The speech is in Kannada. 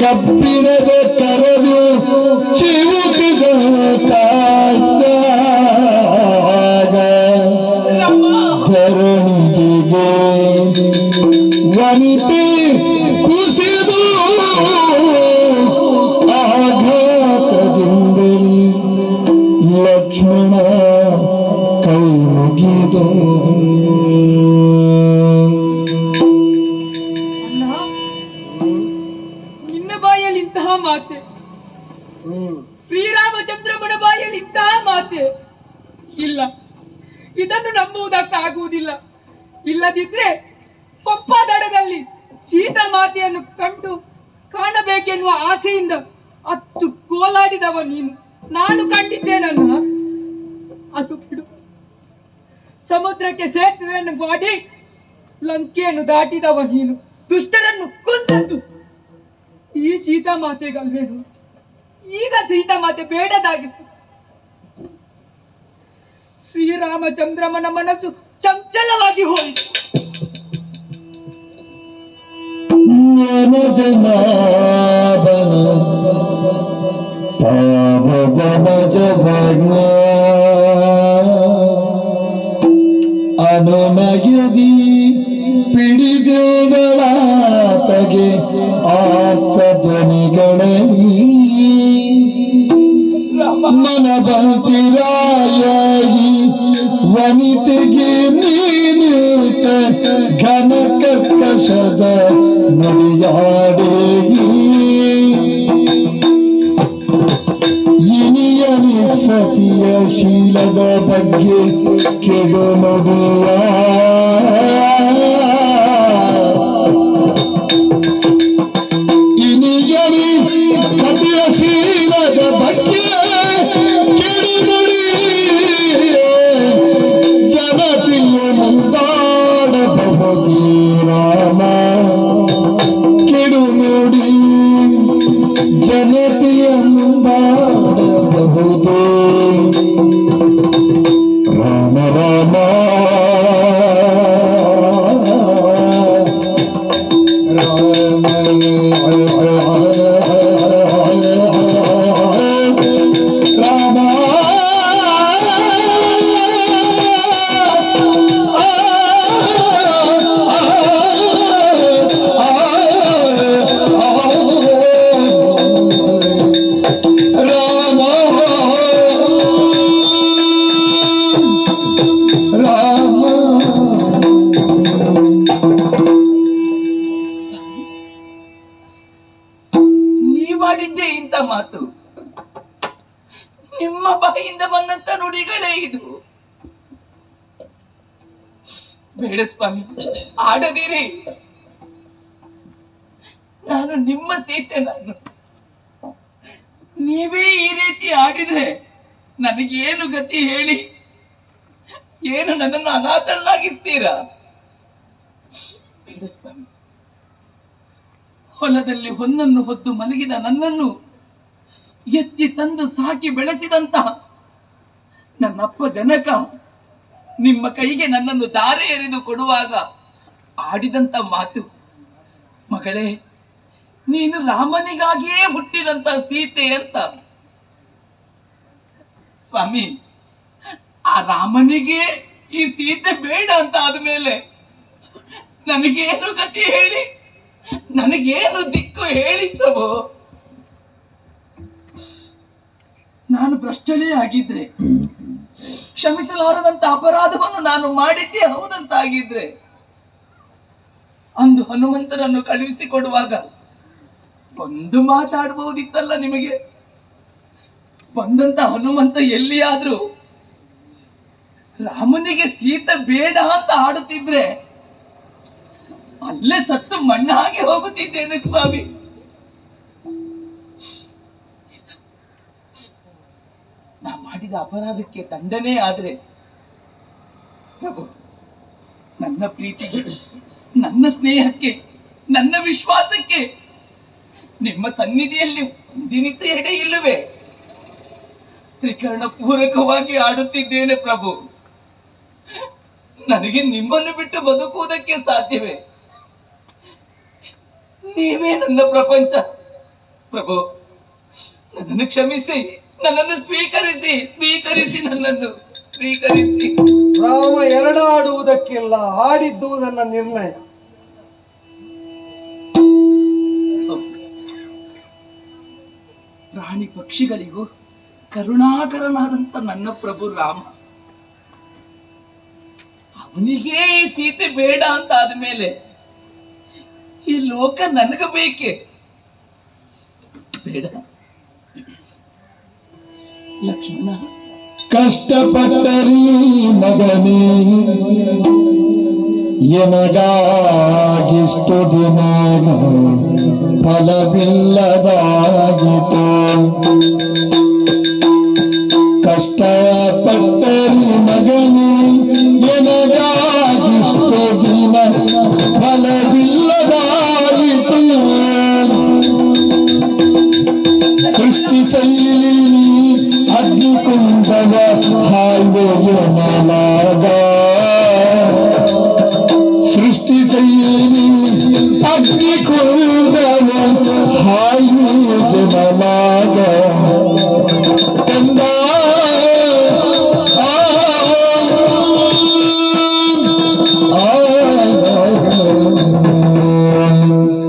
ಕರೆದ ಕರೆದು ಚಿವುಟಿದಾಗ ಧರಣಿಜಿಗೆ ವನಿತೆ ಇಲ್ಲ. ಇದನ್ನು ನಂಬುವುದಕ್ಕಾಗುವುದಿಲ್ಲ. ಇಲ್ಲದಿದ್ರೆ ಪಪ್ಪದಡದಲ್ಲಿ ಸೀತಾ ಮಾತೆಯನ್ನು ಕಂಡು ಕಾಣಬೇಕೆನ್ನುವ ಆಸೆಯಿಂದ ಅತ್ತು ಕೋಲಾಡಿದವ ನೀನು. ನಾನು ಕಂಡಿದ್ದೇನಲ್ಲ? ಅದು ಬಿಡು. ಸಮುದ್ರಕ್ಕೆ ಸೇತುವೆಯನ್ನು ಮಾಡಿ ಲಂಕೆಯನ್ನು ದಾಟಿದವ ನೀನು. ದುಷ್ಟರನ್ನು ಕೊಂದದ್ದು ಈ ಸೀತಾ ಮಾತೆಗಲ್ವೇನು? ಈಗ ಸೀತಾ ಮಾತೆ ಬೇಡದಾಗಿತ್ತು. ಶ್ರೀರಾಮಚಂದ್ರಮನ ಮನಸ್ಸು ಚಂಚಲವಾಗಿ ಹೋಯಿತು. ಅನುನಯದಿ ಪಿಡಿಗಳಾತಗೆ ಆಪ್ತ ಧ್ವನಿಗಳಲ್ಲಿ ಮನ ಬಂತಿರಾಯಿ ನೀನುತ ಘನ ಕರ್ಕಶದ ನುಡಿಯಾಡೇಗಿ ಇನಿಯನಿ ಸತಿಯ ಶೀಲದ ಬಗ್ಗೆ ಕೆಡು ನುಡಿಯ ಜನತೆಯ ನಿಮ್ಮ ಬಾಯಿಂದ ಬಂದಂತ ನುಡಿಗಳೇ ಇದು. ಬೇಡ ಸ್ವಾಮಿ ಆಡದಿರಿ ನಾನು ನಿಮ್ಮ ಸೀತೆ ನಾನು. ನೀವೇ ಈ ರೀತಿ ಆಡಿದ್ರೆ ನನಗೇನು ಗತಿ ಹೇಳಿ? ಏನು ನನ್ನನ್ನು ಸ್ವಾಮಿ. ಹೊಲದಲ್ಲಿ ಹೊನ್ನನ್ನು ಹೊದ್ದು ಮಲಗಿದ ನನ್ನನ್ನು ಎತ್ತಿ ತಂದು ಸಾಕಿ ಬೆಳೆಸಿದಂತಹ ನನ್ನಪ್ಪ ಜನಕ, ನಿಮ್ಮ ಕೈಗೆ ನನ್ನನ್ನು ದಾರೆ ಎರೆದು ಕೊಡುವಾಗ ಆಡಿದಂತ ಮಾತು. ಮಗಳೇ, ನೀನು ರಾಮನಿಗಾಗಿಯೇ ಹುಟ್ಟಿದಂತ ಸೀತೆ ಅಂತ. ಸ್ವಾಮಿ, ಆ ರಾಮನಿಗೆ ಈ ಸೀತೆ ಬೇಡ ಅಂತ ಆದ್ಮೇಲೆ ನನಗೇನು ಗತಿ ಹೇಳಿ? ನನಗೇನು ದಿಕ್ಕು ಹೇಳಿ ಭ್ರಷ್ಟಳೇ ಆಗಿದ್ರೆ ಕ್ಷಮಿಸಲಾರದಂತ ಅಪರಾಧವನ್ನು ನಾನು ಮಾಡಿದ್ದೆ ಹೌದಂತಾಗಿದ್ರೆ ಅಂದು ಹನುಮಂತರನ್ನು ಕಳುಹಿಸಿಕೊಡುವಾಗ ಒಂದು ಮಾತಾಡಬಹುದಿತ್ತಲ್ಲ ನಿಮಗೆ? ಬಂದಂತ ಹನುಮಂತ ಎಲ್ಲಿಯಾದ್ರೂ ರಾಮನಿಗೆ ಸೀತ ಬೇಡ ಅಂತ ಆಡುತ್ತಿದ್ರೆ ಅಲ್ಲೇ ಸತ್ತು ಮಣ್ಣಾಗಿ ಹೋಗುತ್ತಿದ್ದೇನೆ ಸ್ವಾಮಿ. ನಾ ಮಾಡಿದ ಅಪರಾಧಕ್ಕೆ ದಂಡನೆ ಆದ್ರೆ, ಪ್ರಭು, ನನ್ನ ಪ್ರೀತಿಗೆ, ನನ್ನ ಸ್ನೇಹಕ್ಕೆ, ನನ್ನ ವಿಶ್ವಾಸಕ್ಕೆ, ನಿಮ್ಮ ಸನ್ನಿಧಿಯಲ್ಲಿ ದಿನಿತ ಎಡೆ ಇಲ್ಲವೇ? ತ್ರಿಕರಣ ಪೂರಕವಾಗಿ ಆಡುತ್ತಿದ್ದೇನೆ ಪ್ರಭು. ನನಗೆ ನಿಮ್ಮನ್ನು ಬಿಟ್ಟು ಬದುಕುವುದಕ್ಕೆ ಸಾಧ್ಯವೇ? ನೀವೇ ನನ್ನ ಪ್ರಪಂಚ. ಪ್ರಭು, ನನ್ನನ್ನು ಕ್ಷಮಿಸಿ. ನನ್ನನ್ನು ಸ್ವೀಕರಿಸಿ ಸ್ವೀಕರಿಸಿ ನನ್ನನ್ನು ಸ್ವೀಕರಿಸಿ. ರಾಮ ಎರಡಾಡುವುದಕ್ಕಿಲ್ಲ ಆಡಿದ್ದು ನನ್ನ ನಿರ್ಣಯ. ಪ್ರಾಣಿ ಪಕ್ಷಿಗಳಿಗೂ ಕರುಣಾಕರನಾದಂತ ನನ್ನ ಪ್ರಭು ರಾಮ. ಅವನಿಗೆ ಈ ಸೀತೆ ಬೇಡ ಅಂತ ಆದ್ಮೇಲೆ ಈ ಲೋಕ ನನಗ ಬೇಕೆ? ಬೇಡ. ಕಷ್ಟಪಟ್ಟರಿ ಮಗನೇ ಎನಗಾಗಿಷ್ಟು ದಿನ ಫಲವಿಲ್ಲದಾಗಿತು. Mama